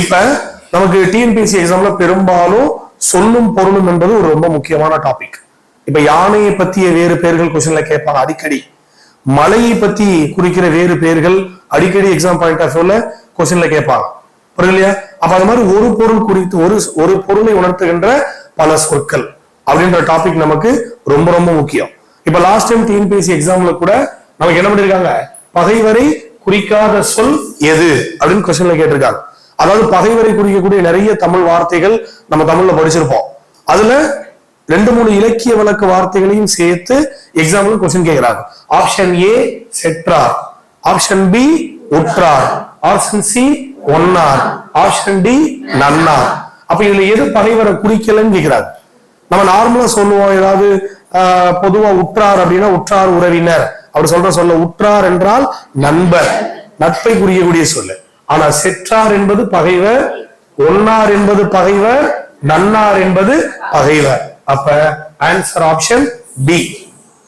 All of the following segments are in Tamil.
இப்ப நமக்கு டிஎன்பிஎஸ்சி எக்ஸாம்ல பெரும்பாலும் சொல்லும் பொருளும் என்பது ஒரு ரொம்ப முக்கியமான டாபிக் இப்ப யானையை பத்திய வேறு பெயர்கள் கொஸ்டின்ல கேட்பாங்க அடிக்கடி. மலையை பத்தி குறிக்கிற வேறு பெயர்கள் அடிக்கடி எக்ஸாம் பாயிண்ட் ஆஃப் வியூல கொஸ்டின்ல கேட்பாங்க. புரியுது இல்லையா அப்ப அது மாதிரி ஒரு பொருள் குறித்து ஒரு ஒரு பொருளை உணர்த்துகின்ற பல சொற்கள் அப்படின்ற டாபிக் நமக்கு ரொம்ப ரொம்ப முக்கியம். இப்ப லாஸ்ட் டைம் டிஎன்பிஎஸ்சி எக்ஸாம்ல கூட நமக்கு என்ன பண்ணிருக்காங்க? பகைவரை குறிக்காத சொல் எது? அப்படின்னு கொஸ்டின்ல கேட்டிருக்காங்க. அதாவது பகைவரை குறிக்கக்கூடிய நிறைய தமிழ் வார்த்தைகள் நம்ம தமிழ்ல படிச்சிருப்போம். அதுல ரெண்டு மூணு இலக்கிய வழக்கு வார்த்தைகளையும் சேர்த்து எக்ஸாம்பிள் கொஸ்டின் கேட்கிறாங்க ஆப்ஷன் ஏ செட்ரார் ஆப்ஷன் பி உற்றார். ஆப்ஷன் சி ஒன்னார். ஆப்ஷன் டி நன்னார். அப்ப இதுல எது பகைவரை குறிக்கலன்னு கேட்கிறாங்க நம்ம நார்மலா சொல்லுவோம் ஏதாவது ஆஹ், பொதுவா உற்றார் அப்படின்னா உற்றார் உறவினர். அப்படி சொல்ற சொல்ல உற்றார் என்றால் நண்பர். நட்பை குறிக்கக்கூடிய சொல்லு. ஆனா செற்றார் என்பது பகைவர் ஒன்னார் என்பது பகைவர் நன்னார் என்பது பகைவர். அப்ப ஆன்சர் ஆப்ஷன் பி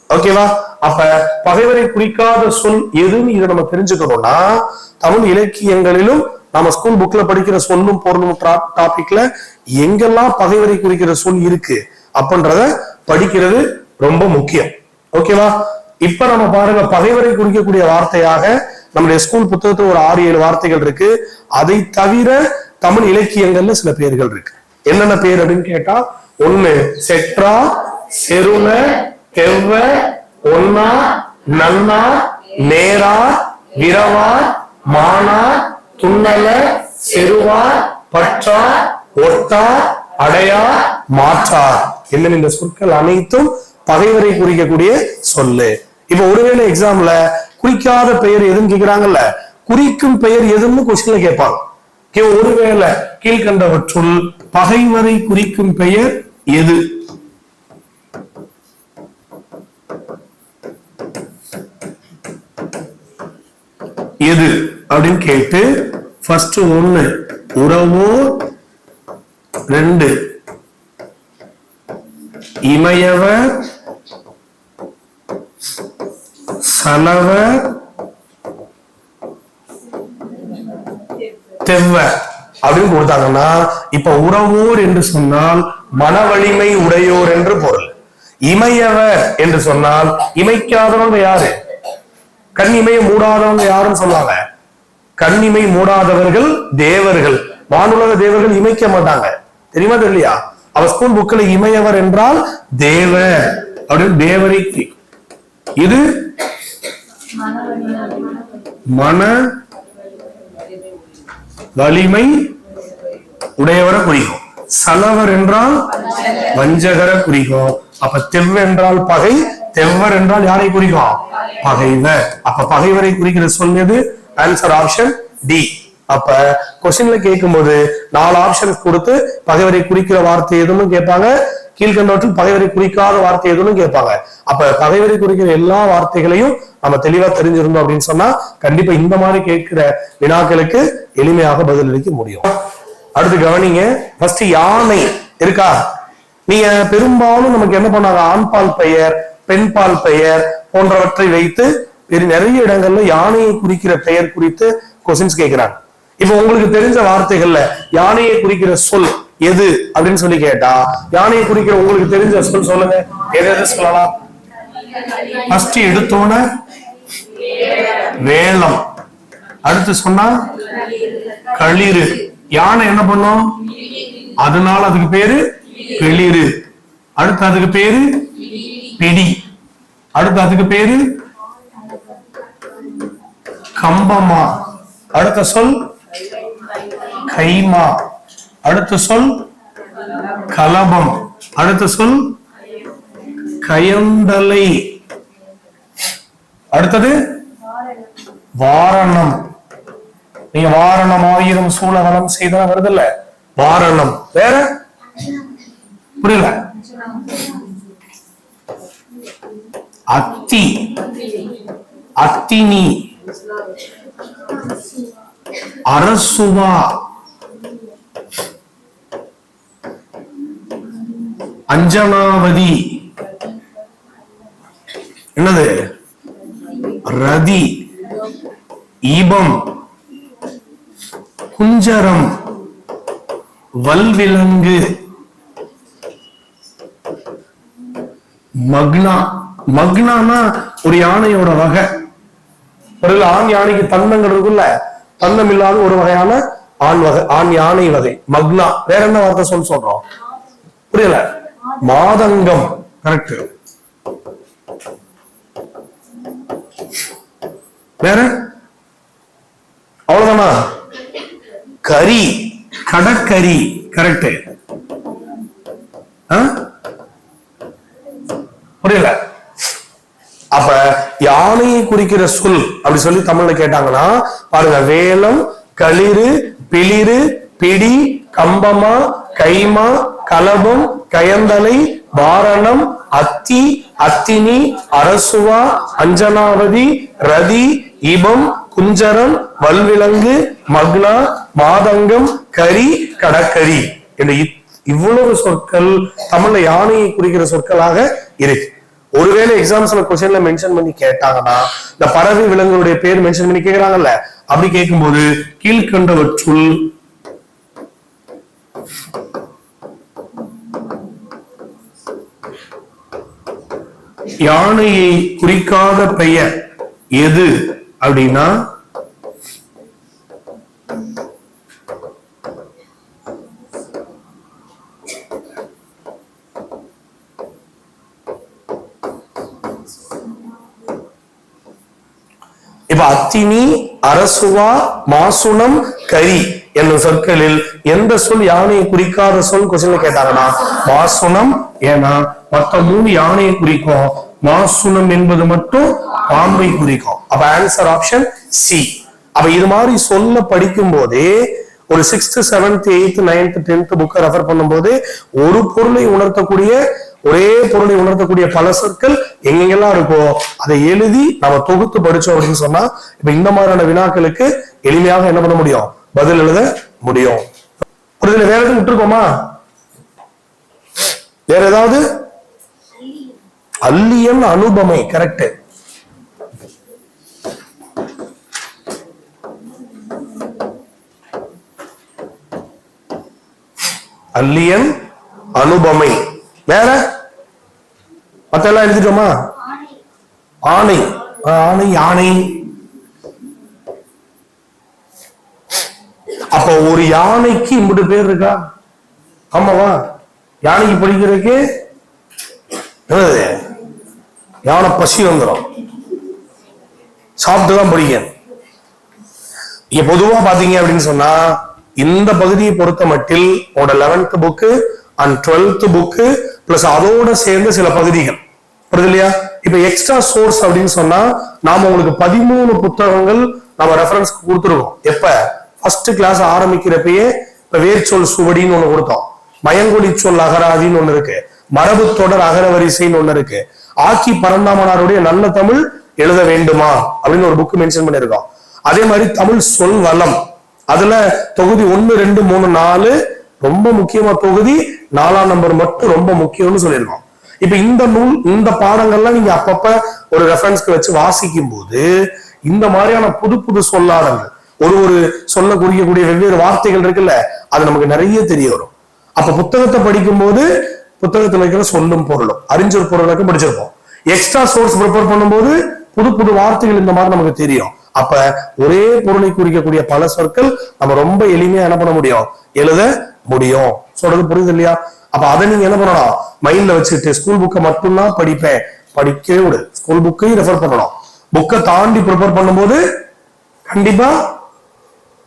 ஓகேவா அப்ப பகைவரை குறிக்காத சொல் எதுன்னு இதை நம்ம தெரிஞ்சுக்கணும்னா தமிழ் இலக்கியங்களிலும் நம்ம ஸ்கூல் புக்ல படிக்கிற சொல்லும் பொருளும் டாபிக்ல எங்கெல்லாம் பகைவரை குறிக்கிற சொல் இருக்கு அப்படின்றத படிக்கிறது ரொம்ப முக்கியம். ஓகேவா இப்ப நம்ம பாருங்க பகைவரை குறிக்கக்கூடிய வார்த்தையாக நம்முடைய ஸ்கூல் புத்தகத்துல ஒரு ஆறு ஏழு வார்த்தைகள் இருக்கு. அதை தவிர தமிழ் இலக்கியங்கள்ல சில பேர்கள் இருக்கு. என்னென்ன பேர் அப்படின்னு கேட்டா ஒண்ணு செட்ரா செருண தெவ்வ ஒன்னா நன்னா நேரா விரவா மானா துண்ணல செருவா பற்றா ஒட்டா அடையா மாற்றா. என்னென்ன இந்த சொற்கள் அனைத்தும் பகைவரை குறிக்கக்கூடிய சொல்லு. இப்ப ஒருவேளை எக்ஸாம்ல குறிக்காத பெயர் எதுன்னு கேக்குறாங்கல்ல? குறிக்கும் பெயர் எதுன்னு கொஸ்டின்ல கேட்பாங்க. ஒருவேளை கீழ்கண்டவற்றுள் பகைவரை குறிக்கும் பெயர் எது? எது? அப்படின்னு கேட்டு ஃபர்ஸ்ட் ஒண்ணு உறவோ? ரெண்டு இமையவர்? சலவ தெவ்வ அப்படின்னு கொடுத்தாங்கன்னா இப்ப உறவோர் என்று சொன்னால் மன வலிமை உடையோர் என்று பொருள். இமையவர் என்று சொன்னால் இமைக்காதவங்க யாரு? கண் மூடாதவங்க யாருன்னு சொன்னாங்க? கண்ணிமை மூடாதவர்கள் தேவர்கள். வானுலக தேவர்கள் இமைக்க மாட்டாங்க. தெரியுமா தெரியலையா? அவர் ஸ்கூல் புக்கில் இமையவர் என்றால் தேவ அப்படின்னு தேவரை இது மன வலிமை உடையவரை குறிக்கும். சலவர் என்றால் வஞ்சகரை குறிக்கும். அப்ப தெவ் என்றால் பகை தெவ்வர் என்றால் யாரை குறிக்கும்? பகைவர். அப்ப பகைவரை குறிக்கிற சொன்னது ஆன்சர் ஆப்ஷன் டி அப்ப கொஸ்டின்ல கேட்கும்போது நாலு ஆப்ஷன் கொடுத்து பகைவரை குறிக்கிற வார்த்தை எதுன்னு கேட்பாங்க. கீழ்கண்டவற்றில் பகைவரை குறிக்காத வார்த்தை எதுன்னு கேட்பாங்க. அப்ப பகைவரை குறிக்கிற எல்லா வார்த்தைகளையும் நம்ம தெளிவா தெரிஞ்சிருந்தோம் அப்படின்னு சொன்னா கண்டிப்பா இந்த மாதிரி கேட்கிற வினாக்களுக்கு எளிமையாக பதிலளிக்க முடியும். அடுத்து கவனிங்க ஃபர்ஸ்ட் யானை இருக்கா? நீங்க பெரும்பாலும் நமக்கு என்ன பண்ணாங்க ஆண்பால் பெயர் பெண்பால் பெயர் போன்றவற்றை வைத்து நிறைய இடங்கள்ல யானையை குறிக்கிற பெயர் குறித்து கொஸ்டின்ஸ் கேட்கிறாங்க. இப்ப உங்களுக்கு தெரிஞ்ச வார்த்தைகள்ல யானையை குறிக்கிற சொல் எது அப்படின்னு சொல்லி கேட்டா யானையை குறிக்கிற உங்களுக்கு தெரிஞ்ச சொல் சொல்லுங்க. எது எது சொல்லலாம்? ஃபர்ஸ்ட் எடுத்தோன வேலம் அடுத்து சொன்னா களிறு. யானை என்ன பண்ணும்? அதனால அதுக்கு பேரு களிறு. அடுத்து அதுக்கு பேரு பிடி. அடுத்து அதுக்கு பேரு கம்பமா. அடுத்த சொல் கைமா. அடுத்த சொல் கலபம். அடுத்த சொல் கயந்தலை. அடுத்தது வாரணம். நீங்க வாரணம் ஆயிரம் சூழகலம் செய்தா வருதுல்ல? வாரணம். வேற? புரியல. அத்தி. அத்தினி. அரசுவா. அஞ்சனாவதி. என்னது? ரதி ஈபம் குஞ்சரம் வல்விலங்கு மக்னா மக்னானா ஒரு யானையோட வகை. பிறகு ஆண் யானைக்கு தந்தங்கள் இருக்குல்ல தந்தம் இல்லாத ஒரு வகையான ஆண் வகை ஆண் யானை வகை மக்னா. வேற என்ன வார்த்தை சொல் சொல்றோம்? புரியல? மாதங்கம். கரெக்ட் வேற? அவ்வளவுதானா? கரி கடற்கரி கரெக்ட் புரியல. அப்ப யானையை குறிக்கிற சொல் அப்படி சொல்லி தமிழ்ல கேட்டாங்கன்னா பாருங்க வேலம் களிறு பிளிறு பிடி கம்பமா கைமா கலபம் கயந்தலை வாரணம் அத்தி அத்தினி அரசுவா அஞ்சனாவதி ரதி இபம் குஞ்சரம் வல்விலங்கு மக்னா மாதங்கம் கரி கடற்கரி என்ற இவ்வளவு சொற்கள் தமிழ்ல யானையை குறிக்கிற சொற்களாக இருக்கு. ஒருவேளை எக்ஸாம்ஸ்ல கொஸ்டின்ல மென்ஷன் பண்ணி கேட்டாங்கன்னா இந்த பறவை விலங்குடைய பேர் மென்ஷன் பண்ணி கேக்குறாங்கல்ல அப்படி கேட்கும்போது கீழ்கண்டவற்றுள் யானையை குறிக்காத பெயர் எது? அப்படின்னா இப்ப அத்தினி அரசுவா மாசுணம் கரி என்னும் சொற்களில் எந்த சொல் யானையை குறிக்காத சொல் கொஸ்டின் கேட்டாங்கன்னா மாசுணம் ஏன்னா மற்ற மூணு யானையை குறிக்கும். மாசுனம் என்பது மட்டும் பாம்பை குறிக்கும். அப்ப ஆன்சர் ஆப்ஷன் சி அப்ப இது மாதிரி சொல்ல படிக்கும் போதே ஒரு sixth seventh eighth ninth tenth புக்கை ரெஃபர் பண்ணும்போது ஒரு பொருளை உணர்த்தக்கூடிய ஒரே பொருளை உணர்த்தக்கூடிய பல சொற்கள் எங்கெங்கெல்லாம் இருக்கோ அதை எழுதி நம்ம தொகுத்து படிச்சோம் அப்படின்னு சொன்னா இப்ப இந்த மாதிரியான வினாக்களுக்கு எளிமையாக என்ன பண்ண முடியும்? பதில் எழுத முடியும். புரிதல வேற எதுவும் விட்டுருக்கோமா? வேற ஏதாவது? அல்லியல் அனுபமை கரெக்ட் அல்லியன் அனுபமை. வேற? மத்தெல்லாம் எழுதிட்டோமா? ஆணை. ஆணை யானை அப்ப ஒரு யானைக்கு இம்புட்டு பேர் இருக்கா? ஆமாவா? யானைக்கு படிக்கிறதுக்கு? யானை பசி வந்துடும் சாப்பிட்டு தான் படிக்கணும் இங்க பொதுவா பாத்தீங்க அப்படின்னு சொன்னா இந்த பகுதியை பொறுத்த மட்டில் உங்களோட eleventh book and twelfth book plus அதோட சேர்ந்து சில பகுதிகள். புரியுது இல்லையா? இப்ப எக்ஸ்ட்ரா சோர்ஸ் அப்படின்னு சொன்னா நாம உங்களுக்கு பதிமூணு புத்தகங்கள் நம்ம ரெஃபரன்ஸ் கொடுத்துருக்கோம். எப்ப? ஃபர்ஸ்ட் கிளாஸ் ஆரம்பிக்கிறப்பயே இப்ப வேர்ச்சொல் சுவடின்னு ஒண்ணு கொடுத்தோம். மயங்கொலி சொல் அகராதின்னு ஒண்ணு இருக்கு. மரபு தொடர் அகர வரிசைன்னு ஒண்ணு இருக்கு. ஆக்கி பரந்தாமனாருடைய நல்ல தமிழ் எழுத வேண்டுமா? அப்படின்னு ஒரு புக் மென்ஷன் பண்ணிருக்கோம் அதே மாதிரி தமிழ் சொல் வளம். அதுல தொகுதி ஒன்னு ரெண்டு மூணு நாலு ரொம்ப முக்கியமா தொகுதி நாலாம் நம்பர் மட்டும் ரொம்ப முக்கியம்னு சொல்லியிருக்கோம் இப்ப இந்த நூல் இந்த பாடங்கள்லாம் நீங்க அப்பப்ப ஒரு ரெஃபரன்ஸ்க்கு வச்சு வாசிக்கும் போது இந்த மாதிரியான புது புது சொல்லாடங்கள் ஒரு ஒரு சொல்ல குறிக்கக்கூடிய வெவ்வேறு வார்த்தைகள் இருக்குல்ல அது நமக்கு நிறைய தெரிய வரும். அப்ப புத்தகத்தை படிக்கும்போது புத்தகத்தில் இருக்கிற சொல்லும் பொருளும். அறிஞர் பொருளுக்கு படிச்சிருப்போம் எக்ஸ்ட்ரா சோர்ஸ் ப்ரிப்பேர் பண்ணும்போது புது புது வார்த்தைகள் இந்த மாதிரி நமக்கு தெரியும். அப்ப ஒரே பொருளை குறிக்கக்கூடிய பல சொற்கள் நம்ம ரொம்ப எளிமையா என்ன பண்ண முடியும்? எழுத முடியும். சொல்றது புரியுது இல்லையா? அப்ப அதை நீங்க என்ன பண்ணணும்? மைண்ட்ல வச்சுட்டு ஸ்கூல் புக்கை மட்டும்தான் படிப்பேன். படிக்கவே விடு ஸ்கூல் புக்கையும் ரெஃபர் பண்ணணும். புக்கை தாண்டி ப்ரிப்பேர் பண்ணும்போது கண்டிப்பா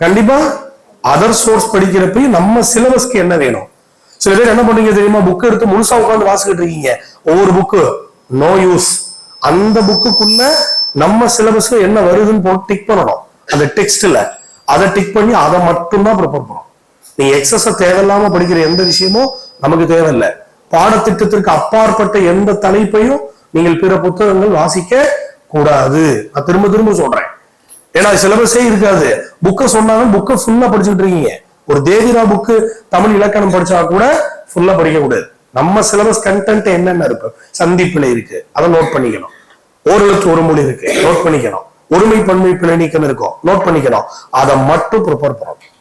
கண்டிப்பா அதர் சோர்ஸ் படிக்கிறப்ப நம்ம சிலபஸ்க்கு என்ன வேணும்? சில பேர் என்ன பண்றீங்க தெரியுமா? புக் எடுத்து முழுசா உட்காந்து வாசிக்கிட்டு இருக்கீங்க. ஒவ்வொரு புக்கு நோ யூஸ் அந்த புக்குக்குள்ள நம்ம சிலபஸ் என்ன வருதுன்னு போட்டு டிக் பண்ணணும். அந்த டெக்ஸ்ட்ல அதை டிக் பண்ணி அதை மட்டும்தான் ப்ரிப்பேர் பண்ணணும். நீ எக்ஸஸ தேவையில்லாம படிக்கிற எந்த விஷயமும் நமக்கு தேவையில்லை. பாடத்திட்டத்திற்கு அப்பாற்பட்ட எந்த தலைப்பையும் நீங்கள் பிற புத்தகங்கள் வாசிக்க கூடாது. நான் திரும்ப திரும்ப சொல்றேன். ஏன்னா சிலபஸே இருக்காது. புக்கை சொன்னாலும் புக்கை ஃபுல்லா படிச்சுட்டு இருக்கீங்க. ஒரு தேவிரா புக்கு தமிழ் இலக்கணம் படிச்சா கூட ஃபுல்லா படிக்க கூடாது. நம்ம சிலபஸ் கண்டென்ட் என்னென்ன இருக்கு? சந்திப்பிழை இருக்கு. அதை நோட் பண்ணிக்கணும். ஓரளவுக்கு ஒரு மொழி இருக்கு. நோட் பண்ணிக்கணும். ஒருமை பன்மை பிழை நீக்கம் இருக்கும் நோட் பண்ணிக்கணும். அதை மட்டும் ப்ரிப்பேர் பண்ணணும்.